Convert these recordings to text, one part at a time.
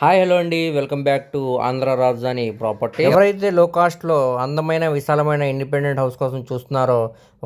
Hi hello అండి. Welcome back to Andhra Rajadhani property. ఎవరైతే లో కాస్ట్లో అందమైన విశాలమైన ఇండిపెండెంట్ హౌస్ కోసం చూస్తున్నారో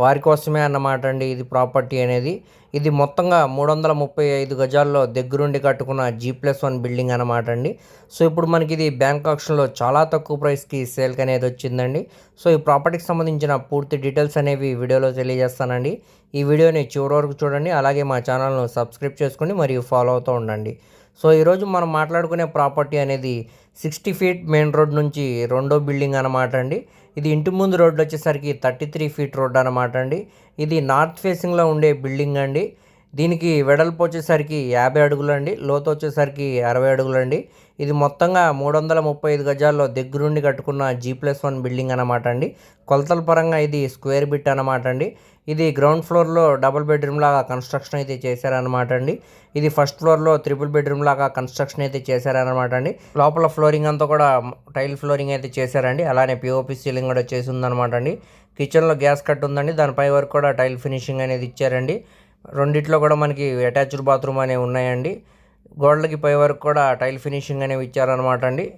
వారి కోసమే అన్నమాట అండి ఇది ప్రాపర్టీ అనేది. ఇది మొత్తంగా మూడు వందల ముప్పై ఐదు గజాల్లో దగ్గరుండి కట్టుకున్న జీ ప్లస్ వన్ బిల్డింగ్ అనమాట అండి. సో ఇప్పుడు మనకి ఇది బ్యాంక్ ఆక్షన్లో చాలా తక్కువ ప్రైస్కి సేల్కి అనేది వచ్చిందండి. సో ఈ ప్రాపర్టీకి సంబంధించిన పూర్తి డీటెయిల్స్ అనేవి వీడియోలో తెలియజేస్తానండి. ఈ వీడియోని చివరి వరకు చూడండి. అలాగే మా ఛానల్ను సబ్స్క్రైబ్ చేసుకొని మరియు ఫాలో అవుతూ ఉండండి. సో ఈరోజు మనం మాట్లాడుకునే ప్రాపర్టీ అనేది సిక్స్టీ ఫీట్ మెయిన్ రోడ్ నుంచి రెండో బిల్డింగ్ అనమాట అండి. ఇది ఇంటి ముందు రోడ్డు వచ్చేసరికి థర్టీ త్రీ ఫీట్ రోడ్ అనమాట అండి. ఇది నార్త్ ఫేసింగ్లో ఉండే బిల్డింగ్ అండి. దీనికి వెడల్పు వచ్చేసరికి యాభై అడుగులండి లోతు వచ్చేసరికి అరవై అడుగులు అండి. ఇది మొత్తంగా మూడు వందల ముప్పై ఐదు గజాల్లో దగ్గరుండి కట్టుకున్న జీ ప్లస్ వన్ బిల్డింగ్ అనమాట అండి. కొలతల పరంగా ఇది స్క్వేర్ బిట్ అనమాట అండి. ఇది గ్రౌండ్ ఫ్లోర్లో డబుల్ బెడ్రూమ్ లాగా కన్స్ట్రక్షన్ అయితే చేశారనమాట అండి. ఇది ఫస్ట్ ఫ్లోర్లో త్రిపుల్ బెడ్రూమ్ లాగా కన్స్ట్రక్షన్ అయితే చేశారనమాట అండి. లోపల ఫ్లోరింగ్ అంతా కూడా టైల్ ఫ్లోరింగ్ అయితే చేశారండి. అలానే పిఓపి సీలింగ్ కూడా చేసి ఉందన్నమాట అండి. కిచెన్లో గ్యాస్ కట్ ఉందండి. దానిపై వరకు కూడా టైల్ ఫినిషింగ్ అనేది ఇచ్చారండి. రెండిట్లో కూడా మనకి అటాచ్డ్ బాత్రూమ్ అనేవి ఉన్నాయండి. గోడలకి పై వరకు కూడా టైల్ ఫినిషింగ్ అనేవి ఇచ్చారనమాట అండి.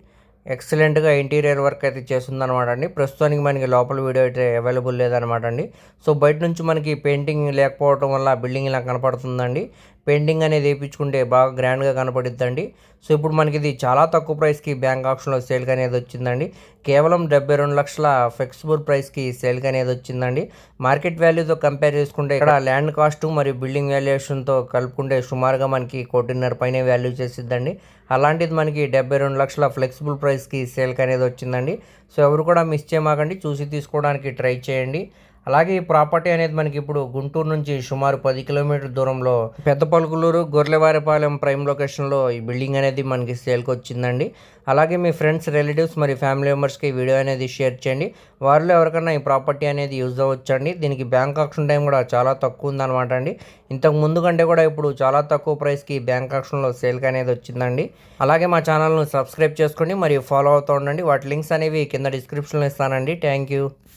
ఎక్సలెంట్గా ఇంటీరియర్ వర్క్ అయితే చేస్తుందనమాట అండి. ప్రస్తుతానికి మనకి లోపల వీడియో అయితే అవైలబుల్ లేదనమాట అండి. సో బయట నుంచి మనకి పెయింటింగ్ లేకపోవడం వల్ల బిల్డింగ్ ఇలా కనపడుతుందండి. పెయింటింగ్ అనేది వేయించుకుంటే బాగా గ్రాండ్గా కనపడుద్దండి. సో ఇప్పుడు మనకి ఇది చాలా తక్కువ ప్రైస్కి బ్యాంక్ ఆప్షన్లో సేల్కి అనేది వచ్చిందండి. కేవలం డెబ్బై రెండు లక్షల ఫ్లెక్సిబుల్ ప్రైస్కి సేల్కి అనేది వచ్చిందండి. మార్కెట్ వాల్యూతో కంపేర్ చేసుకుంటే ఇక్కడ ల్యాండ్ కాస్ట్ మరియు బిల్డింగ్ వాల్యుయేషన్తో కలుపుకుంటే సుమారుగా మనకి కోటిన్నర పైన వాల్యూ చేసిద్దండి. అలాంటిది మనకి డెబ్బై రెండు లక్షల ఫ్లెక్సిబుల్ ప్రైస్ ప్రైస్కి సేల్కి అనేది వచ్చిందండి సో ఎవరు కూడా మిస్ చేయమాకండి. చూసి తీసుకోవడానికి ట్రై చేయండి. అలాగే ఈ ప్రాపర్టీ అనేది మనకి ఇప్పుడు గుంటూరు నుంచి సుమారు పది కిలోమీటర్ దూరంలో పెద్ద పలుకులూరు గొర్రెవారిపాలెం ప్రైమ్ లొకేషన్లో ఈ బిల్డింగ్ అనేది మనకి సేల్కి వచ్చిందండి. అలాగే మీ ఫ్రెండ్స్ రిలేటివ్స్ మరియు ఫ్యామిలీ మెంబర్స్కి ఈ వీడియో అనేది షేర్ చేయండి. వారిలో ఎవరికైనా ఈ ప్రాపర్టీ అనేది యూజ్ అవ్వచ్చండి. దీనికి బ్యాంక్ ఆప్షన్ టైం కూడా చాలా తక్కువ ఉందన్నమాట అండి. ఇంతకు ముందు కంటే కూడా ఇప్పుడు చాలా తక్కువ ప్రైస్కి బ్యాంక్ ఆప్షన్లో సేల్కి అనేది వచ్చిందండి. అలాగే మా ఛానల్ను సబ్స్క్రైబ్ చేసుకోండి మరియు ఫాలో అవుతూ ఉండండి. వాటి లింక్స్ అనేవి కింద డిస్క్రిప్షన్లో ఇస్తానండి. Thank you.